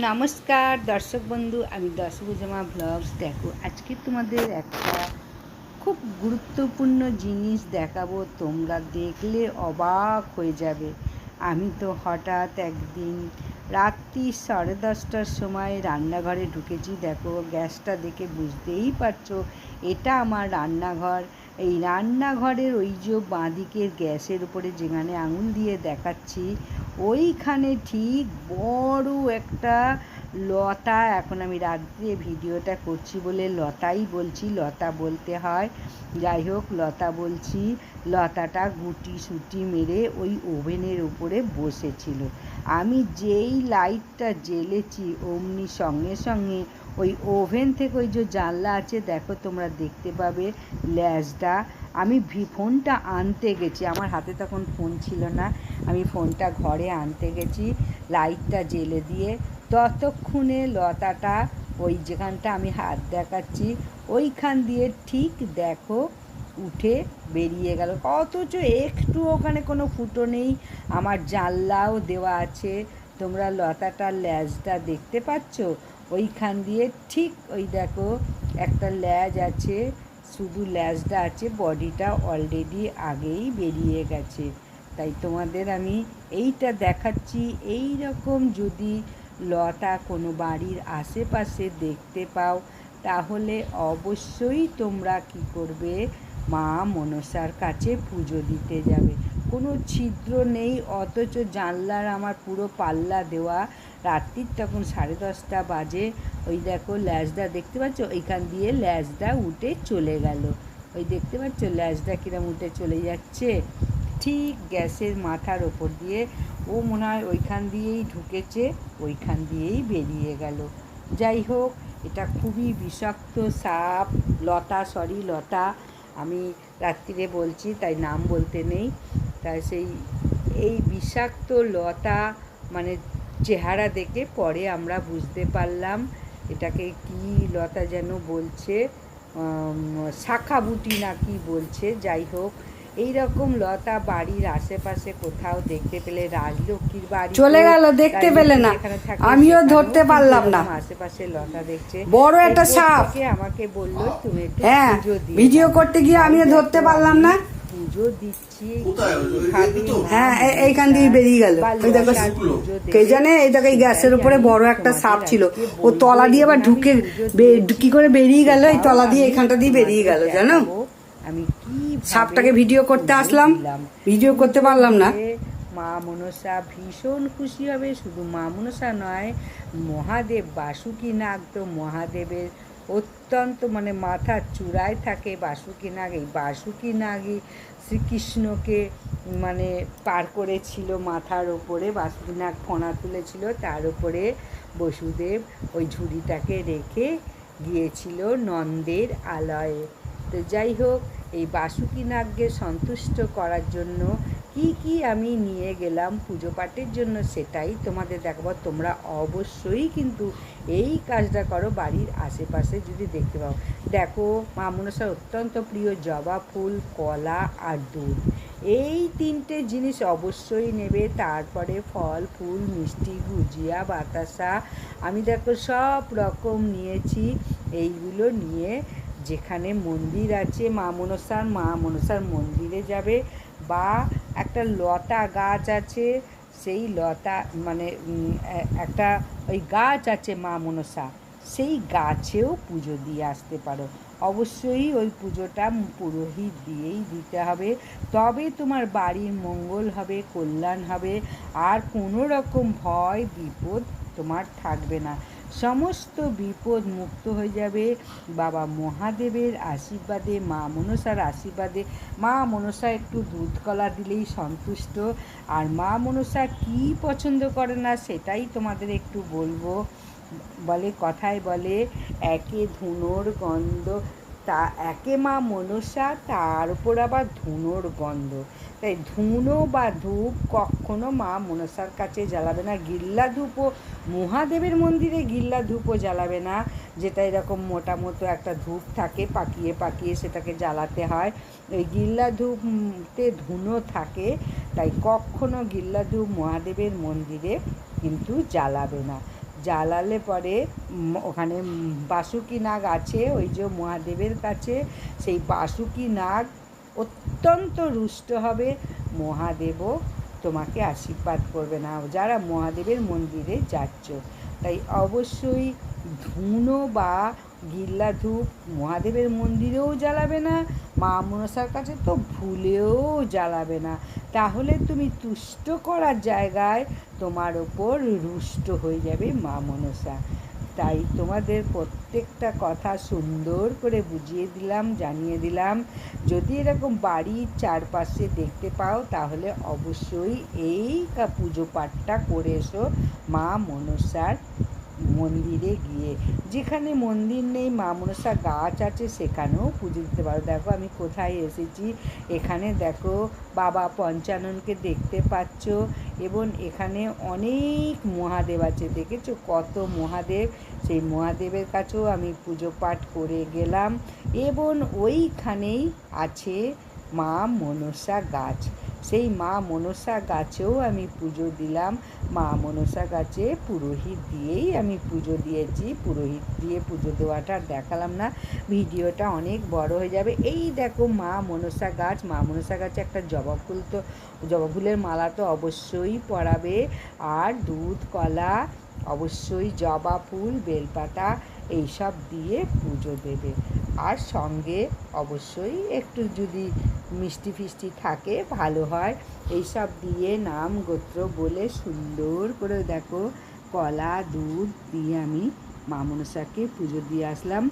নমস্কার, দর্শক বন্ধু, আমি দশভুজমা ব্লগস। দেখো, আজকে তোমাদের একটা খুব গুরুত্বপূর্ণ জিনিস দেখাবো। তোমরা দেখলে অবাক হয়ে যাবে। আমি তো হঠাৎ একদিন রাত্রি সাড়ে দশটার সময় রান্নাঘরে ঢুকেছি। দেখো, গ্যাসটা দেখে বুঝতেই পারছ, এটা আমার রান্নাঘর। এই রান্নাঘরের ওই যে বাঁদিকের গ্যাসের উপরে যেখানে আঙুল দিয়ে দেখাচ্ছি, ওইখানে ঠিক বড় একটা লতা, এখন আমি রাত্রে ভিডিওটা করছি বলে লতাই বলছি, লতা বলতে হয়, যাই হোক, লতা বলছি, লতাটা গুটি সুটি মেরে ওই ওভেনের উপরে বসেছিল। আমি যেই লাইটটা জ্বেলেছি, অমনি সঙ্গে সঙ্গে ওই ওভেন থেকে ওই যে জানলা আছে, দেখো তোমরা দেখতে পাবে, ল্যাজটা, আমি ফোনটা আনতে গেছি। আমার হাতে তখন ফোন ছিল না, আমি ফোনটা ঘরে আনতে গেছি, লাইটটা জ্বেলে দিয়ে ততক্ষণে লতাটা ওই যেখানটা আমি হাত দেখাচ্ছি, ওইখান দিয়ে ঠিক দেখো, উঠে বেরিয়ে গেল। অথচ একটু ওখানে কোনো ফুটো নেই, আমার জানলাও দেওয়া আছে। তোমরা লতাটার ল্যাজটা দেখতে পাচ্ছ? ওইখান দিয়ে ঠিক ওই দেখো, একটা ল্যাজ আছে, শুধু ল্যাজটা আছে, বডিটা অলরেডি আগেই বেরিয়ে গেছে। তাই তোমাদের আমি এইটা দেখাচ্ছি। এই রকম যদি লতা, কোনো বাড়ির আশেপাশে দেখতে পাও, তাহলে অবশ্যই তোমরা কি করবে? মা মনসার কাছে পুজো দিতে যাবে। কোনো ছিদ্র নেই, অথচ জানলার আমার পুরো পাল্লা দেওয়া। রাত্রির তখন সাড়ে দশটা বাজে। ওই দেখো ল্যাজদা, দেখতে পাচ্ছ? ওইখান দিয়ে ল্যাজদা উঠে চলে গেল। ওই দেখতে পাচ্ছ ল্যাজদা কিরম উঠে চলে যাচ্ছে? ঠিক গ্যাসের মাথার ওপর দিয়ে ও মনে হয় ওইখান দিয়েই ঢুকেছে, ওইখান দিয়েই বেরিয়ে গেল। যাই হোক, এটা খুবই বিষাক্ত সাপ, লতা সরি লতা। আমি রাত্রিরে বলছি, তাই নাম বলতে নেই। তাই সেই, এই বিষাক্ত লতা মানে চেহারা দেখে পরে আমরা বুঝতে পারলাম এটাকে কি লতা যেন বলছে শাখাবুটি না কি বলছে। যাই হোক এই রকম লতা বাড়ির আশেপাশে কোথাও দেখতে পেলে রাজলক্ষ্মীর বাড়ি চলে গেল দেখতে পেলে না। আমিও ধরতে পারলাম না। আশেপাশে লতা দেখছে। বড় একটা সাপ। আমাকে বলল তুমি একটু হ্যাঁ ভিডিও করতে গিয়ে আমিও ধরতে পারলাম না। পুজো দিচ্ছি হ্যাঁ, এইখান দিয়ে বেরিয়ে গেল। বা ওই দেখো, কে জানে এই দেখো এই গ্যাসের উপরে বড় একটা সাপ ছিল। ও তলা দিয়ে আবার ঢুকে। কি করে বেরিয়ে গেল? এই তলা দিয়ে এখানটা দিয়ে বেরিয়ে গেল জানো? আমি সাপটাকে ভিডিও করতে আসলাম। ভিডিও করতে পারলাম না। মা মনসা ভীষণ খুশি হবে। শুধু মা মনসা নয়, মহাদেব বাসুকি নাগ তো মহাদেবের অত্যন্ত মানে মাথার চূড়ায় থাকে বাসুকি নাগ। এই বাসুকি নাগই শ্রীকৃষ্ণকে মানে পার করেছিল মাথার ওপরে। বাসুকি নাগ ফোনা তুলেছিল, তার উপরে বসুদেব ওই ঝুড়িটাকে রেখে গিয়েছিল নন্দের আলয়ে। তো যাই হোক এই বাসুকি নাগকে সন্তুষ্ট করার জন্য কি কি আমি নিয়ে গেলাম পুজো পাঠের জন্য সেটাই তোমাদের দেখাবো। তোমরা অবশ্যই কিন্তু এই কাজটা করো বাড়ির আশেপাশে যদি দেখতে পাও। দেখো, মা মনসার অত্যন্ত প্রিয় জবা ফুল, কলা আর দুধ। এই তিনটে জিনিস অবশ্যই নেবে। তারপরে ফল, ফুল, মিষ্টি, গুজিয়া, বাতাসা। আমি দেখো সব রকম নিয়েছি। এইগুলো নিয়ে যেখানে মন্দির আছে, মা মনসার মা মনসার মন্দিরে যাবে বা একটা লতা গাছ আছে, সেই লতা মানে একটা ওই গাছ আছে মা মনসা, সেই গাছেও পুজো দিয়ে আসতে পারো। অবশ্যই ওই পুজোটা পুরোহিত দিয়েই দিতে হবে। তবে তোমার বাড়ির মঙ্গল হবে, কল্যাণ হবে, আর কোনো রকম ভয়, বিপদ তোমার থাকবে না। সমস্ত বিপদ মুক্ত হয়ে যাবে। বাবা মহাদেবের আশীর্বাদে, মা মনসার আশীর্বাদে। মা মনসা একটু দুধ কলা দিলেই সন্তুষ্ট। আর মা মনসা কি পছন্দ করে না, সেটাই তোমাদের একটু বলব। বলে কথায় বলে, একে ধুনোর গন্ধ তা একে মা মনসা, তার উপর আবার ধুনোর গন্ধ। তাই ধুনো বা ধূপ কখনো মা মনসার কাছে জ্বালাবে না। গিল্লা ধূপও মহাদেবের মন্দিরে গিল্লা ধূপও জ্বালাবে না। যেটা এরকম মোটা মতো একটা ধূপ থাকে, পাকিয়ে পাকিয়ে সেটাকে জ্বালাতে হয়। ওই গিল্লা ধূপতে ধুনো থাকে, তাই কখনো গিল্লা ধূপ মহাদেবের মন্দিরে কিন্তু জ্বালাবে না। জ্বালালে পরে ওখানে বাসুকি নাগ আছে, ওই যে মহাদেবের কাছে। সেই বাসুকি নাগ অত্যন্ত রুষ্ট হবে। মহাদেবও তোমাকে আশীর্বাদ করবে না। যারা মহাদেবের মন্দিরে যাচ্ছ, তাই অবশ্যই ধুনো বা গিল্লা ধূপ, মহাদেবের মন্দিরেও জ্বালাবে না, মা মনসার কাছে তো ভুলেও জ্বালাবে না। তাহলে তুমি তুষ্ট করার জায়গায় তোমার ওপর রুষ্ট হয়ে যাবে মা মনসা। তাই তোমাদের প্রত্যেকটা কথা সুন্দর করে বুঝিয়ে দিলাম, জানিয়ে দিলাম। যদি এরকম বাড়ির চারপাশে দেখতে পাও, তাহলে অবশ্যই এই পুজো পাঠটা করে এসো মা মনসার মন্দিরে গিয়ে, যেখানে মন্দির নেই মা মনসা গাছ আছে, সেখানেও পুজো দিতে পারো। দেখো আমি কোথায় এসেছি, এখানে দেখো বাবা পঞ্চাননকে দেখতে পাচ্ছ এবং এখানে অনেক মহাদেব আছে, দেখেছ? কত মহাদেব! সেই মহাদেবের কাছেও আমি পুজো পাঠ করে গেলাম এবং ওইখানেই আছে মা মনসা গাছ। সেই মা মনসা গাছেও আমি পুজো দিলাম। মা মনসা গাছে পুরোহিত দিয়েই আমি পুজো দিয়েছি। পুরোহিত দিয়ে পুজো দেওয়াটা দেখালাম না। ভিডিওটা অনেক বড় হয়ে যাবে। এই দেখো মা মনসা গাছ। মা মনসা গাছে একটা জবা ফুল তো, জবা ফুলের মালা তো অবশ্যই পরাবে। আর দুধ, কলা, অবশ্যই জবা ফুল, বেলপাতা এইসব দিয়ে পুজো দেবে। আর সঙ্গে অবশ্যই একটু যদি মিষ্টি ফিষ্টি থাকে, ভালো হয়। এইসব দিয়ে নাম গোত্র বলে সুন্দর করে দেখো। কলা, দুধ দিয়ে আমি মামনসাকে পুজো দিয়ে আসলাম।